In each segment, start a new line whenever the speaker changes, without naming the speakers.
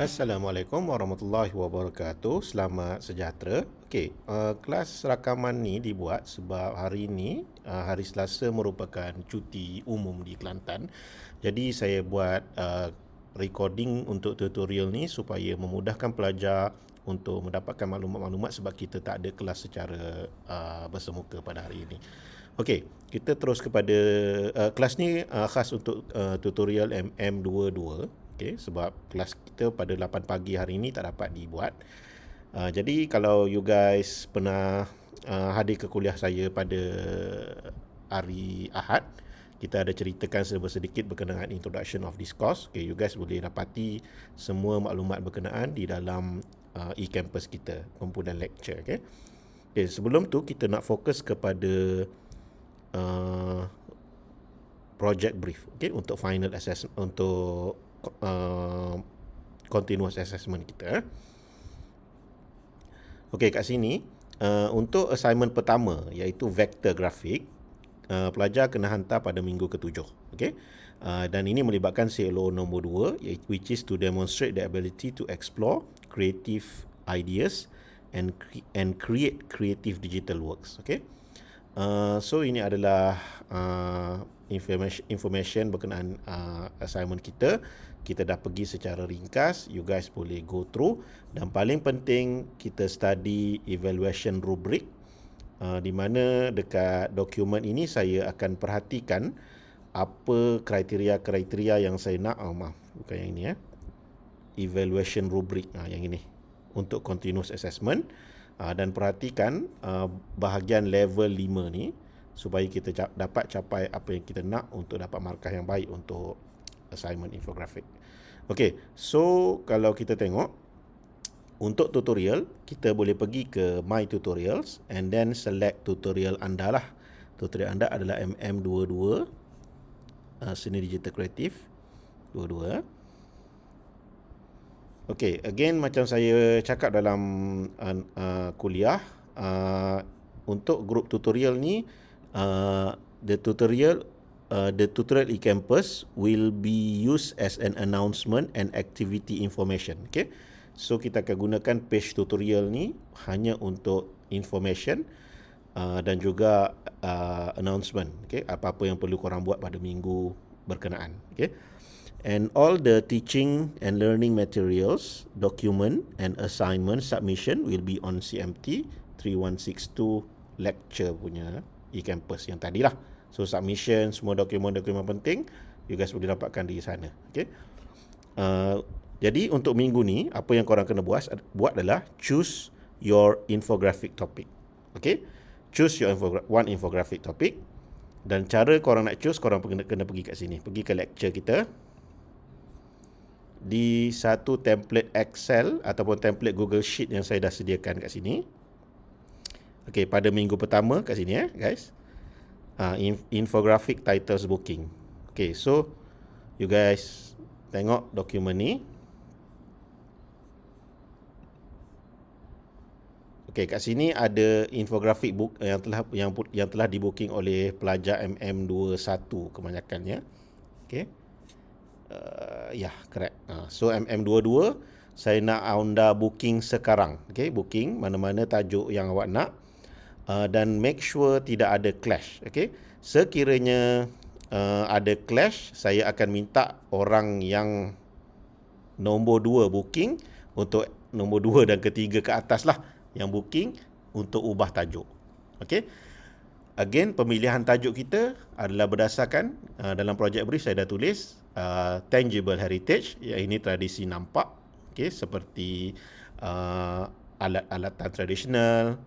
Assalamualaikum warahmatullahi wabarakatuh. Selamat sejahtera. Okey, uh, kelas rakaman ni dibuat sebab hari ini uh, hari Selasa merupakan cuti umum di Kelantan. Jadi saya buat uh, recording untuk tutorial ni supaya memudahkan pelajar untuk mendapatkan maklumat-maklumat sebab kita tak ada kelas secara uh, bersemuka pada hari ini. Okey, kita terus kepada uh, kelas ni uh, khas untuk uh, tutorial MM22 okay, sebab kelas kita pada 8 pagi hari ini tak dapat dibuat. Uh, jadi kalau you guys pernah uh, hadir ke kuliah saya pada hari Ahad, kita ada ceritakan sedikit berkenaan introduction of this course. Okay, you guys boleh dapati semua maklumat berkenaan di dalam uh, e-campus kita, kumpulan lecture. Okay. Okay, sebelum tu kita nak fokus kepada uh, project brief okay, untuk final assessment untuk uh, continuous assessment kita. Okey kat sini uh, untuk assignment pertama iaitu vector grafik uh, pelajar kena hantar pada minggu ketujuh. Okey. Uh, dan ini melibatkan CLO nombor 2 which is to demonstrate the ability to explore creative ideas and cre- and create creative digital works. Okey. Uh, so ini adalah uh, information information berkenaan uh, assignment kita. Kita dah pergi secara ringkas. You guys boleh go through. Dan paling penting kita study evaluation rubric uh, di mana dekat dokumen ini saya akan perhatikan apa kriteria-kriteria yang saya nak oh maaf bukan yang ini ya evaluation rubric uh, yang ini untuk continuous assessment. Uh, dan perhatikan uh, bahagian level 5 ni supaya kita dapat capai apa yang kita nak untuk dapat markah yang baik untuk assignment infographic. Okay, so kalau kita tengok untuk tutorial, kita boleh pergi ke My Tutorials and then select tutorial anda lah. Tutorial anda adalah MM22 uh, Seni Digital Creative 22. Okay, again macam saya cakap dalam uh, uh, kuliah, uh, untuk grup tutorial ni, uh, the tutorial uh, the tutorial e-campus will be used as an announcement and activity information. Okay. So kita akan gunakan page tutorial ni hanya untuk information uh, dan juga uh, announcement. Okay. Apa-apa yang perlu korang buat pada minggu berkenaan. Okay. And all the teaching and learning materials, document and assignment submission will be on CMT 3162 lecture punya e-campus yang tadilah. lah. So submission semua dokumen-dokumen penting you guys boleh dapatkan di sana. Okay. Uh, jadi untuk minggu ni apa yang korang kena buat buat adalah choose your infographic topic. Okay. Choose your infogra- one infographic topic dan cara korang nak choose korang kena, kena pergi kat sini. Pergi ke lecture kita di satu template Excel ataupun template Google Sheet yang saya dah sediakan kat sini. Okay, pada minggu pertama kat sini ya, guys uh, infographic titles booking. Okay, so you guys tengok dokumen ni. Okay, kat sini ada infographic book yang telah yang yang telah dibooking oleh pelajar MM21 kebanyakannya. Okay. Uh, ya, yeah, correct. Uh, so MM22 saya nak anda booking sekarang. Okay, booking mana-mana tajuk yang awak nak uh, dan make sure tidak ada clash okey sekiranya uh, ada clash saya akan minta orang yang nombor dua booking untuk nombor dua dan ketiga ke atas lah yang booking untuk ubah tajuk okey again pemilihan tajuk kita adalah berdasarkan uh, dalam projek brief saya dah tulis uh, tangible heritage yang ini tradisi nampak okey seperti uh, alat-alat tradisional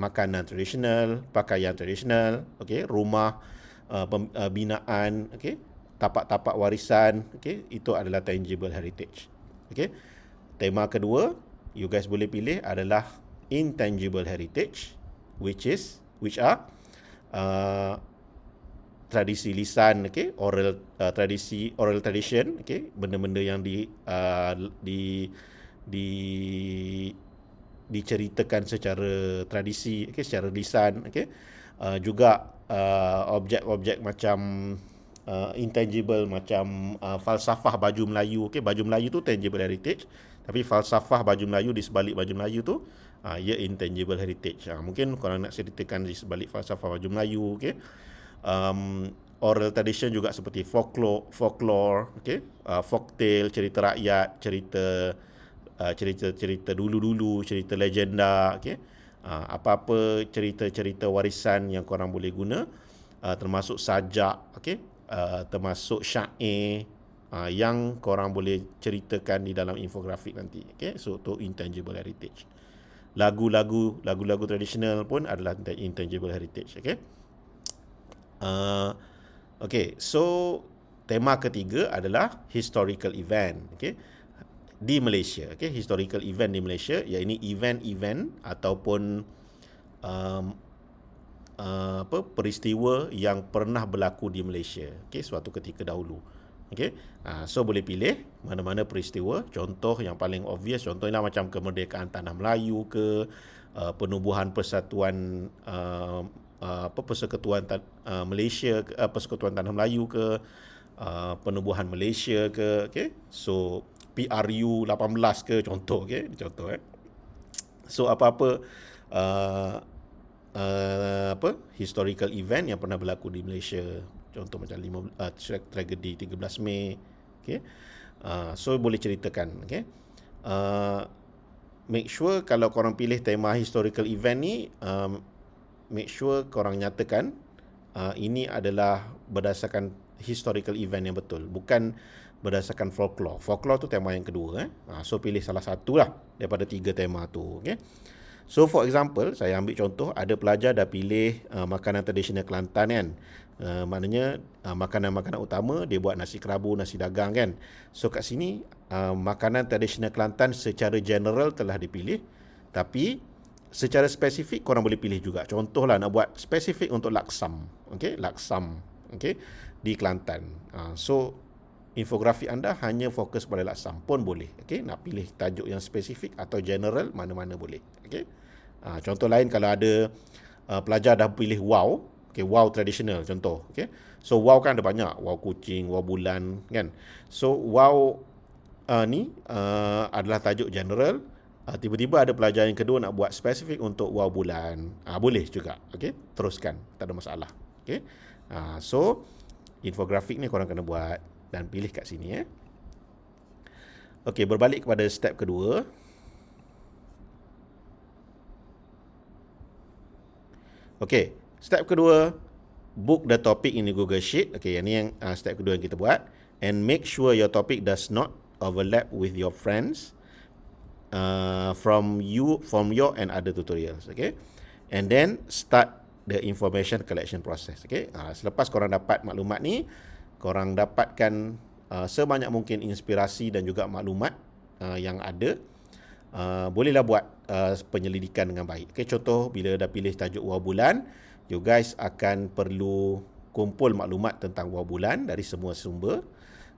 makanan tradisional, pakaian tradisional, okey, rumah uh, uh, binaan, okey, tapak-tapak warisan, okey, itu adalah tangible heritage. Okey. Tema kedua, you guys boleh pilih adalah intangible heritage which is which are uh, tradisi lisan, okey, oral uh, tradisi oral tradition, okey, benda-benda yang di uh, di di diceritakan secara tradisi okay, secara lisan okay. uh, juga uh, objek-objek macam uh, intangible macam uh, falsafah baju Melayu okay. baju Melayu tu tangible heritage Tapi falsafah baju Melayu di sebalik baju Melayu tu uh, ia intangible heritage. Uh, mungkin korang nak ceritakan di sebalik falsafah baju Melayu, okey. Um, oral tradition juga seperti folklore, folklore, okey. Uh, folktale, cerita rakyat, cerita uh, cerita-cerita dulu-dulu, cerita legenda, okey. Uh, apa-apa cerita-cerita warisan yang korang boleh guna uh, termasuk sajak, okey. Uh, termasuk syair, uh, yang korang boleh ceritakan di dalam infografik nanti. Okay? So, to intangible heritage. Lagu-lagu, lagu-lagu tradisional pun adalah intangible heritage. Okay? Uh, okay, so tema ketiga adalah historical event. Okay? Di Malaysia, okay? historical event di Malaysia, ya ini event-event ataupun um, uh, apa peristiwa yang pernah berlaku di Malaysia, okay? suatu ketika dahulu. Okay. Ha, so boleh pilih mana-mana peristiwa. Contoh yang paling obvious, contohnya macam kemerdekaan tanah Melayu ke, uh, penubuhan persatuan uh, uh, apa persekutuan uh, Malaysia, uh, persekutuan tanah Melayu ke, uh, penubuhan Malaysia ke, okay. So PRU 18 ke contoh, okay. Contoh eh. So apa-apa uh, uh, apa historical event yang pernah berlaku di Malaysia contoh macam 5 uh, tragedi 13 Mei okey uh, so boleh ceritakan okey uh, make sure kalau korang pilih tema historical event ni um, make sure korang nyatakan uh, ini adalah berdasarkan historical event yang betul bukan berdasarkan folklore folklore tu tema yang kedua eh uh, so pilih salah satu lah daripada tiga tema tu okey So for example, saya ambil contoh ada pelajar dah pilih uh, makanan tradisional Kelantan kan. Uh, maknanya uh, makanan-makanan utama dia buat nasi kerabu, nasi dagang kan. So kat sini uh, makanan tradisional Kelantan secara general telah dipilih. Tapi secara spesifik korang boleh pilih juga. Contohlah nak buat spesifik untuk laksam. Okay, laksam. Okay, di Kelantan. Uh, so infografik anda hanya fokus pada laksam pun boleh. Okay, nak pilih tajuk yang spesifik atau general mana-mana boleh. Okay. Ha, contoh lain kalau ada uh, pelajar dah pilih wow, okay, wow tradisional contoh, okay. So wow kan ada banyak, wow kucing, wow bulan kan. So wow uh, ni uh, adalah tajuk general. Uh, tiba-tiba ada pelajar yang kedua nak buat spesifik untuk wow bulan. Uh, boleh juga, okay. Teruskan, tak ada masalah. Okay. Uh, so infografik ni korang kena buat dan pilih kat sini eh. Okey, berbalik kepada step kedua. Okey, step kedua, book the topic in the Google Sheet. Okey, yang ni yang uh, step kedua yang kita buat. And make sure your topic does not overlap with your friends uh, from you from your and other tutorials. Okay, and then start the information collection process. Okay, uh, selepas korang dapat maklumat ni, korang dapatkan uh, sebanyak mungkin inspirasi dan juga maklumat uh, yang ada uh, bolehlah buat uh, penyelidikan dengan baik. Okay, contoh bila dah pilih tajuk wah bulan, you guys akan perlu kumpul maklumat tentang wah bulan dari semua sumber.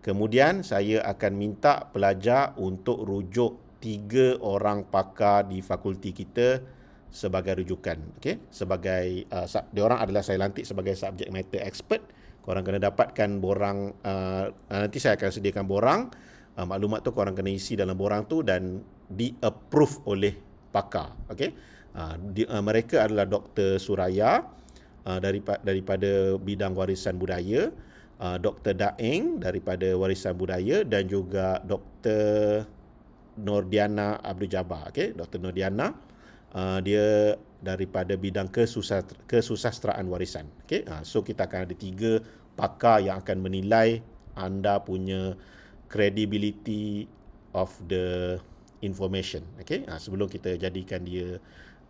Kemudian saya akan minta pelajar untuk rujuk tiga orang pakar di fakulti kita sebagai rujukan. Okay? Sebagai uh, dia orang adalah saya lantik sebagai subject matter expert. Korang kena dapatkan borang uh, nanti saya akan sediakan borang. Uh, maklumat tu korang kena isi dalam borang tu dan di approve oleh pakar okey? Uh, uh, mereka adalah Dr Suraya uh, daripada daripada bidang warisan budaya uh, Dr Daeng daripada warisan budaya dan juga Dr Nordiana Abdul Jabbar okey? Dr Nordiana uh, dia daripada bidang kesusastraan warisan. Okey? Uh, so kita akan ada tiga pakar yang akan menilai anda punya credibility of the information. Okay ha, sebelum kita jadikan dia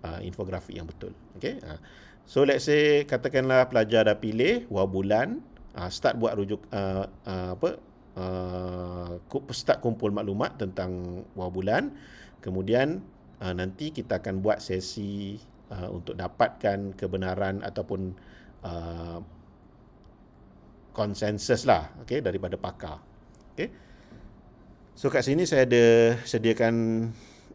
uh, infografik yang betul. Okay ha. so let's say katakanlah pelajar dah pilih wah bulan uh, start buat rujuk uh, uh, apa uh, start kumpul maklumat tentang wah bulan. Kemudian uh, nanti kita akan buat sesi uh, untuk dapatkan kebenaran ataupun uh, konsensus lah okay, daripada pakar okay. So kat sini saya ada sediakan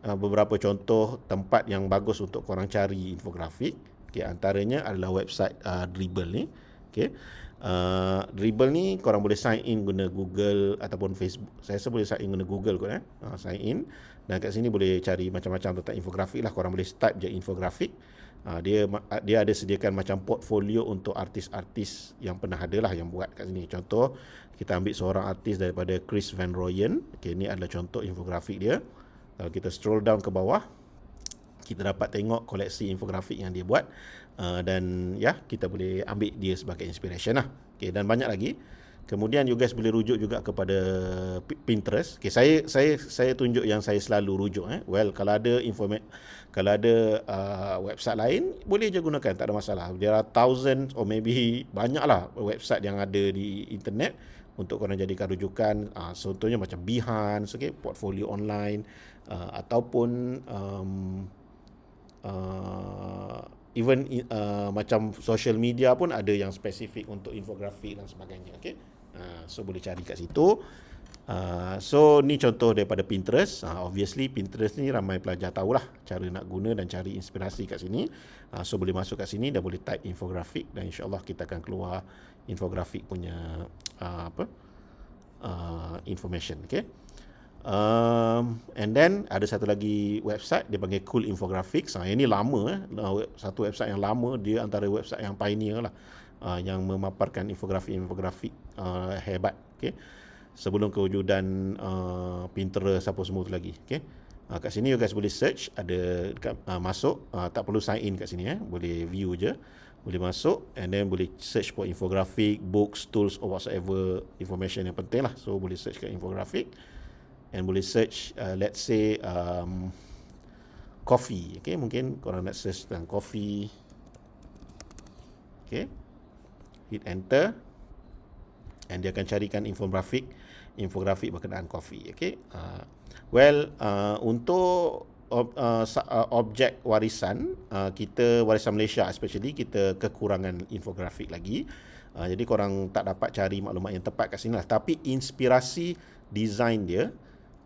uh, beberapa contoh tempat yang bagus untuk korang cari infografik. Okay, antaranya adalah website uh, Dribble ni. Okay. Uh, Dribble ni korang boleh sign in guna Google ataupun Facebook. Saya rasa boleh sign in guna Google kot eh. Uh, sign in. Dan kat sini boleh cari macam-macam tentang infografik lah. Korang boleh start je infografik. Uh, dia dia ada sediakan macam portfolio untuk artis-artis yang pernah ada lah yang buat kat sini. Contoh, kita ambil seorang artis daripada Chris Van Royen. Okay, ini adalah contoh infografik dia. Kalau kita scroll down ke bawah, kita dapat tengok koleksi infografik yang dia buat. Uh, dan ya, kita boleh ambil dia sebagai inspiration lah. Okay, dan banyak lagi. Kemudian you guys boleh rujuk juga kepada Pinterest. Okay, saya saya saya tunjuk yang saya selalu rujuk eh. Well, kalau ada informat kalau ada uh, website lain boleh je gunakan, tak ada masalah. There are thousands or maybe banyaklah website yang ada di internet untuk korang jadikan rujukan. Uh, contohnya macam Behance, okay, portfolio online uh, ataupun um, uh, even uh, macam social media pun ada yang spesifik untuk infografik dan sebagainya. Okay. Ah, so boleh cari kat situ. Uh, so ni contoh daripada Pinterest. Uh, obviously Pinterest ni ramai pelajar tahulah cara nak guna dan cari inspirasi kat sini. Uh, so boleh masuk kat sini dan boleh type infografik dan insyaallah kita akan keluar infografik punya uh, apa? Uh, information, okay? Um, and then ada satu lagi website dia panggil Cool Infographics. Ha, ini lama eh. Satu website yang lama dia antara website yang pioneer lah. Uh, yang memaparkan infografik-infografik uh, hebat okey. Sebelum kewujudan uh, Pinterest apa semua tu lagi okey. Uh, kat sini you guys boleh search ada dekat, uh, masuk. Uh, tak perlu sign in kat sini eh. Boleh view je. Boleh masuk and then boleh search for infographic books tools or whatever information yang penting lah. So boleh search kat infographic and boleh search uh, let's say um, coffee. Okay mungkin korang nak search tentang coffee. Okay hit enter and dia akan carikan infografik infografik berkenaan kopi okey uh, well uh, untuk ob, uh, uh, objek warisan uh, kita warisan Malaysia especially kita kekurangan infografik lagi. Uh, jadi korang tak dapat cari maklumat yang tepat kat sini lah. Tapi inspirasi design dia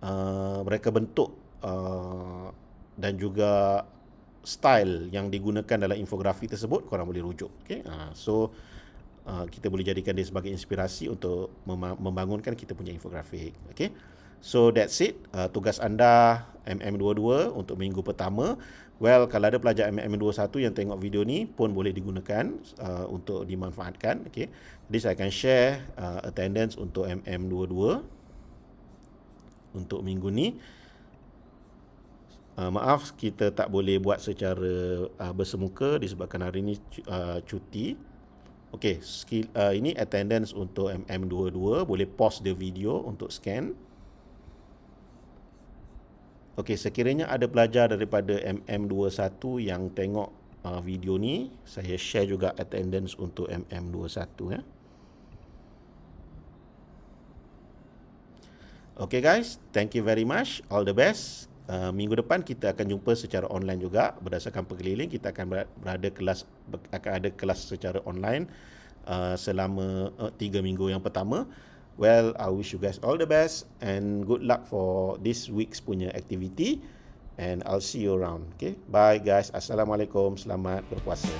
uh, mereka bentuk uh, dan juga style yang digunakan dalam infografik tersebut korang boleh rujuk okey uh, so uh, kita boleh jadikan dia sebagai inspirasi untuk mem- membangunkan kita punya infografik. Okay. So that's it. Uh, tugas anda MM22 untuk minggu pertama. Well, kalau ada pelajar MM21 yang tengok video ni pun boleh digunakan uh, untuk dimanfaatkan. Okay. Jadi saya akan share uh, attendance untuk MM22 untuk minggu ni. Uh, maaf kita tak boleh buat secara uh, bersemuka disebabkan hari ini uh, cuti. Okey, skill uh, ini attendance untuk MM22, boleh pause the video untuk scan. Okey, sekiranya ada pelajar daripada MM21 yang tengok uh, video ni, saya share juga attendance untuk MM21 ya. Okay guys, thank you very much. All the best. Uh, minggu depan kita akan jumpa secara online juga. Berdasarkan pengeliling kita akan berada kelas akan ada kelas secara online uh, selama uh, tiga minggu yang pertama. Well I wish you guys all the best and good luck for this week's punya activity. And I'll see you around. Okay? Bye guys. Assalamualaikum. Selamat berpuasa